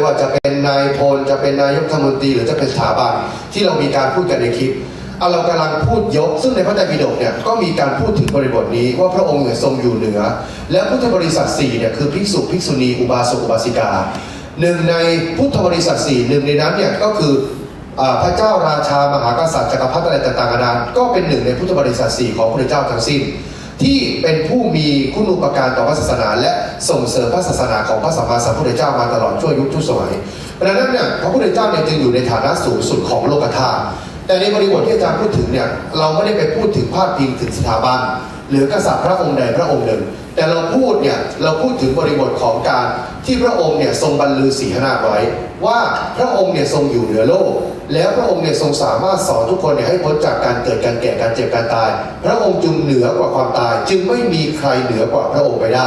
ว่าจะเป็นนายพลจะเป็นนายกรัฐมนตรีหรือจะเป็นสถาบันที่เรามีการพูดกันในคลิปเอาเรากำลังพูดยก ซึ่งในพระไตรปิฎกเนี่ยก็มีการพูดถึงบริบทนี้ว่าพระองค์เนี่ยทรงอยู่เหนือ และพุทธบริษัทสี่เนี่ยคือภิกษุภิกษุณีอุบาสกอุบาสิกาหนึ่งในพุทธบริษัทสี่หนึ่งในนั้นเนี่ยก็คืออพระเจ้าราชามหากษัตริย์จักรพรรดิอะไรต่างๆนานาก็เป็นหนึ่งในพุทธบริษัทสี่ของพระเจ้าทั้งสิ้น ที่เป็นผู้มีคุณูปการต่อพระศาสนา และส่งเสริมพระศาสนาของพระสัมมาสัมพุทธเจ้ามาตลอดชั่วยุคทุกสมัยเพราะฉะนั้นเนี่ยพระพุทธเจ้าเนี่ยจึงอยู่ในฐานะสูงสุดของโลกธาตุแต่ในบริบทที่อาจารย์พูดถึงเนี่ยเราไม่ได้ไปพูดถึงภาพพิงถึงสถาบัน หรือกษัตริย์พระองค์ใดพระองค์หนึ่ง แต่เราพูดเนี่ยเราพูดถึงบริบทของการที่พระองค์เนี่ยทรงบรรลือศีหนาไว้ ว่าพระองค์เนี่ยทรงอยู่เหนือโลก แล้วพระองค์เนี่ยทรงสามารถสอนทุกคนเนี่ยให้พ้นจากการเกิดการแก่การเจ็บการตาย พระองค์จึงเหนือกว่าความตาย จึงไม่มีใครเหนือกว่าพระองค์ไปได้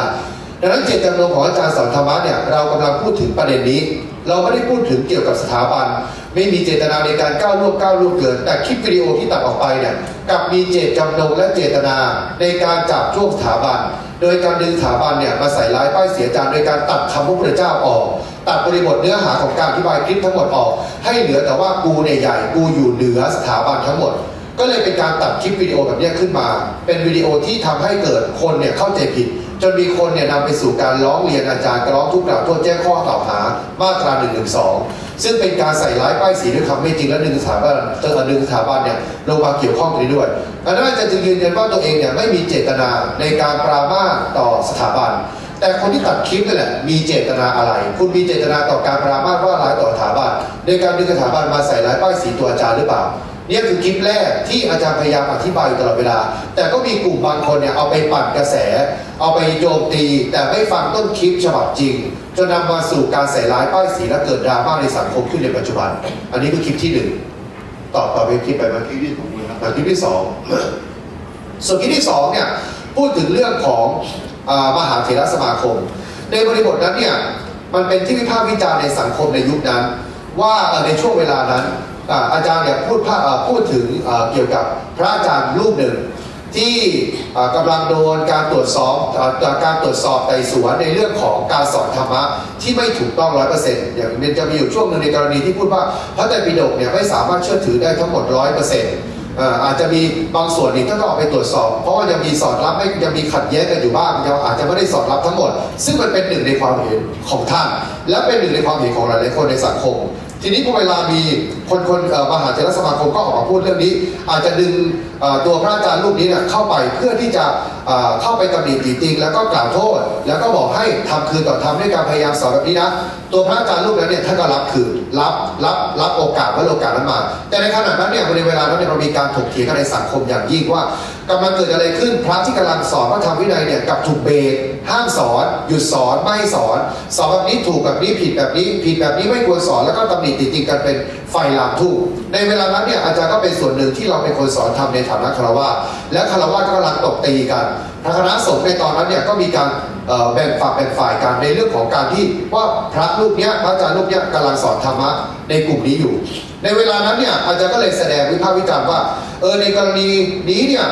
ดังนั้นเจตจำนงของอาจารย์สอนธรรมะเนี่ยเรากำลังพูดถึงประเด็นนี้ เราไม่ได้พูดถึงเกี่ยวกับสถาบัน ไม่มีเจตนาในการก้าวล่วงก้าวล่วงเกิน แต่คลิปวิดีโอที่ตัดออกไปเนี่ยกลับมีเจตจำนงและเจตนาในการจับช่วงสถาบัน โดยการดึงสถาบันเนี่ยมาใส่ร้ายป้ายเสียจารย์โดยการตัดคำพระพุทธเจ้าออก ตัดบริบทเนื้อหาของการอธิบายคลิปทั้งหมดออก ให้เหลือแต่ว่ากูเนี่ยใหญ่กูอยู่เหนือสถาบันทั้งหมด ก็เลยเป็นการตัดคลิปวิดีโอแบบนี้ขึ้นมา เป็นวิดีโอที่ทำให้เกิดคนเนี่ยเข้าใจผิด จนมีคนเนี่ยนำไปสู่การร้องเรียนอาจารย์ร้องทุกข์กล่าวโทษแจ้งข้อกล่าวหามาตรา1นึซึ่งเป็นการใส่ร้ายป้ายสีด้วยคำไม่จริงและดึงสถาบันเจอดึงสถาบันเนี่ยลงมาเกี่ยวข้องตรงนี้ด้วยอันนั้นอาจารย์จึงยืนยันว่าตัวเองเนี่ยไม่มีเจตนาในการปรามาต่อสถาบันแต่คนที่ตัดคลิปนั่นแหละมีเจตนาอะไร คุณมีเจตนาต่อการปรามาสว่าร้ายต่อสถาบันในการดึงสถาบันมาใส่ร้ายป้ายสีตัวอาจารย์หรือเปล่า นี่ยคือคลิปแรกที่อาจารย์พยายามอธิบายอยู่ตลอดเวลา แต่ก็มีกลุ่มบางคนเนี่ยเอาไปปั่นกระแส เอาไปโจมตี แต่ไม่ฟังต้นคลิปฉบับจริงจนนำมาสู่การใส่ร้ายป้ายสีและเกิดดราม่าในสังคมขึ้นในปัจจุบัน อันนี้คือคลิปที่หนึ่งต่อต่อไปคลิปไปเมื่อกี้ที่ผมเลยครับคลิปที่สองส่วนคลิปที่สองเนี่ยพูดถึงเรื่องของอามหาเถรสมาคม ในบริบทนั้นเนี่ยมันเป็นที่วิพากษ์วิจารณ์ในสังคมในยุคนั้น ว่าเอ่อในช่วงเวลานั้น อาจารย์เนี่ยพูดพูดถึงเกี่ยวกับพระอาจารย์รูปหนึ่ง ที่อ่ากำลังโดนการตรวจสอบการตรวจสอบไต่สวนในเรื่องของการสอนธรรมะที่ไม่ถูกต้องร้อยเปอร์เซ็นต์อย่างมันจะมีอยู่ช่วงหนึ่งในกรณีที่พูดว่าพระไตรปิฎกเนี่ยไม่สามารถเชื่อถือได้ทั้งหมดร้อยเปอร์เซ็นต์อาจจะมีบางส่วนนี่ท่านก็เอาไปตรวจสอบ เพราะว่ายังมีสอดรับไม่ยังมีขัดแย้งกันอยู่บ้างยังอาจจะไม่ได้สอดรับทั้งหมด ซึ่งมันเป็นหนึ่งในความเห็นของท่าน และเป็นหนึ่งในความเห็นของหลายๆคนในสังคม ทีนี้พอเวลามีคนคนมหาเถรสมาคมก็ออกมาพูดเรื่องนี้ อาจจะดึงตัวพระอาจารย์รูปนี้เนี่ยเข้าไปเพื่อที่จะเข้าไปตำหนิติติง แล้วก็กล่าวโทษ แล้วก็บอกให้ทำคืนต่อทำด้วยการพยายามสอนแบบนี้นะตัวพระอาจารย์รูปนั้นเนี่ยท่านก็รับคืนรับรับรับโอกาสว่าโอกาสนั้นมา แต่ในขณะนั้นเนี่ยในเวลานั้นเนี่ยมันมีการถกเถียงกันในสังคมอย่างยิ่งว่า กำลังเกิดอะไรขึ้นพระที่กำลังสอนพระธรรมวินัยเนี่ยกับถูกเบรกห้ามสอนหยุดสอนไม่สอน สอนแบบนี้ถูกแบบนี้ผิดแบบนี้ ผิดแบบนี้ไม่ควรสอนแล้วก็ตำหนิติดติงกันเป็นไฟลามทุ่งในเวลานั้นเนี่ยอาจารย์ก็เป็นส่วนหนึ่งที่เราเป็นคนสอนทำในฐานะคารวะและคารวะก็กำลังตบตีกันทางคณะสงฆ์ในตอนนั้นเนี่ยก็มีการแบ่งฝักแบ่งฝ่ายกันในเรื่องของการที่ว่าพระรูปเนี้ยพระอาจารย์รูปเนี้ยกำลังสอนธรรมะในกลุ่มนี้อยู่ ในเวลานั้นเนี่ยอาจารย์ก็เลยแสดงวิพากษ์วิจารณ์ว่าเออในกรณีนี้เนี่ย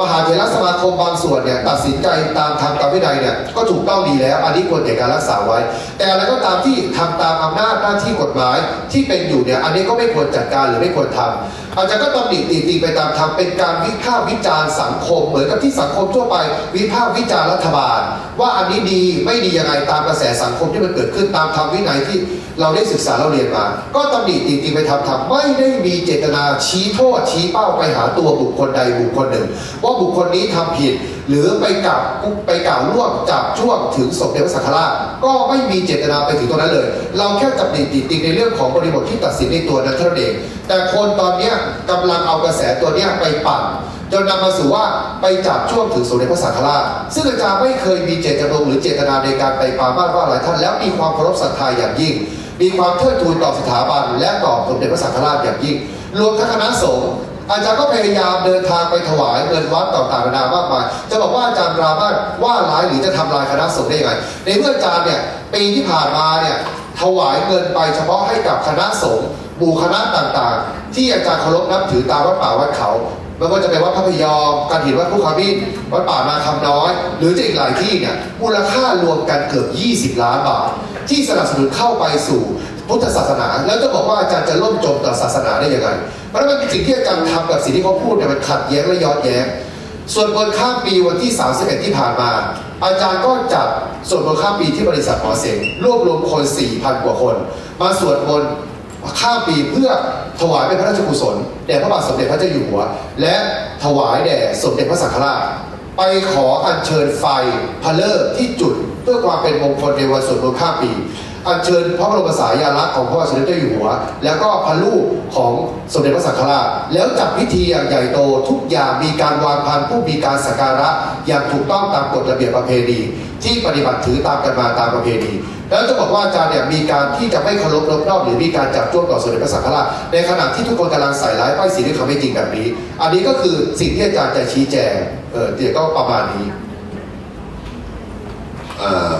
มหาเถรสมาคมบางส่วนเนี่ยตัดสินใจตามธรรมกับวินัยเนี่ยก็ถูกต้องดีแล้ว อันนี้ควรแก่การรักษาไว้ แต่อะไรก็ตามที่ทำตามอำนาจหน้าที่กฎหมายที่เป็นอยู่เนี่ยอันนี้ก็ไม่ควรจัดการหรือไม่ควรทำอาจารย์ก็ตำหนิตีตีไปตามธรรมเป็นการวิพากษ์วิจารณ์สังคม เหมือนกับที่สังคมทั่วไป วิพากษ์วิจารณ์รัฐบาล ว่าอันนี้ดีไม่ดียังไงตามกระแสสังคมที่มันเกิดขึ้นตามธรรมวินัยที่เราได้ศึกษาเราเรียนมา ก็ตำหนิตีตีไปทำทำไม่ได้มีเจตนาชี้โทษชี้เป้าไปหาตัวบุคคลใดบุคคลหนึ่ง ว่าบุคคลนี้ทำผิดหรือไปกล่าวไปกล่าวล่วงจับช่วงถึงสมเด็จพระสังฆราชก็ไม่มีเจตนาไปถึงตรงนั้นเลย เราแค่จับติดติดในเรื่องของบริบทที่ตัดสินในตัวนั้นเท่านั้นเองแต่คนตอนนี้ยกำลังเอากระแสตัวนี้ไปปั่นจนนำมาสู่ว่าไปจับช่วงถึงสมเด็จพระสังฆราชซึ่งอาจารย์ไม่เคยมีเจตจำนงหรือเจตนาในการไปปามาว่าหลายท่านแล้วมีความเคารพศรัทธาอย่างยิ่ง มีความเทิดทูนต่อสถาบันและต่อสมเด็จพระสังฆราชอย่างยิ่ง รวมทั้งคณะสงฆ์ อาจารย์ก็พยายามเดินทางไปถวายเงินวัดต่างๆนานามากมายจะบอกว่าอาจารย์รามาสว่าร้ายหรือจะทำลายคณะสงฆ์ได้ยังไงในเมื่ออาจารย์เนี่ยปีที่ผ่านมาเนี่ยถวายเงินไปเฉพาะให้กับคณะสงฆ์หมู่คณะต่างๆ ที่อาจารย์เคารพนับถือตามวัดป่าวัดเขาไม่ว่าจะเป็นวัดพระพยอมการเห็นวัดภูเขาบินวัดป่านาคำน้อย หรือจะอีกหลายที่เนี่ยมูลค่ารวมกันเกือบ 20 ล้านบาท ที่สนับสนุนเข้าไปสู่ พุทธศาสนา แล้วจะบอกว่าอาจารย์จะล่มจมต่อศาสนาได้ยังไงเพราะฉะนั้นสิ่งที่อาจารย์ทำกับสิ่งที่เขาพูดเนี่ยมันขัดแย้งและย้อนแย้งส่วนบนข้ามปีวันที่ 31 ที่ผ่านมา อาจารย์ก็จัดส่วนบนข้ามปีที่บริษัทหมอเสงรวบรวมคน 4,000 กว่าคน มาสวดมนต์ข้ามปีเพื่อถวายเป็นพระราชกุศลแด่พระบาทสมเด็จพระเจ้าอยู่หัว และถวายแด่สมเด็จพระสังฆราชไปขออัญเชิญไฟพะเลิกที่จุดเพื่อความเป็นมงคลในวันสวดมนต์ข้ามปี อัญเชิญพระบรมสายาลักษณ์ของพระสมเด็จเจ้าอยู่หัว แล้วก็พระลูกของสมเด็จพระสังฆราช แล้วจัดพิธีอย่างใหญ่โตทุกอย่างมีการวางพันผู้มีการสักการะอย่างถูกต้องตามกฎระเบียบประเพณี ที่ปฏิบัติถือตามกันมาตามประเพณีแล้วจะบอกว่าอาจารย์เนี่ยมีการที่จะไม่เคารพนบนอบหรือมีการจับจ้วงต่อสมเด็จพระสังฆราชในขณะที่ทุกคนกำลังใส่ร้ายป้ายสีด้วยคำไม่จริงแบบนี้ อันนี้ก็คือสิ่งที่อาจารย์จะชี้แจงเออเดี๋ยวก็ประมาณนี้อ่า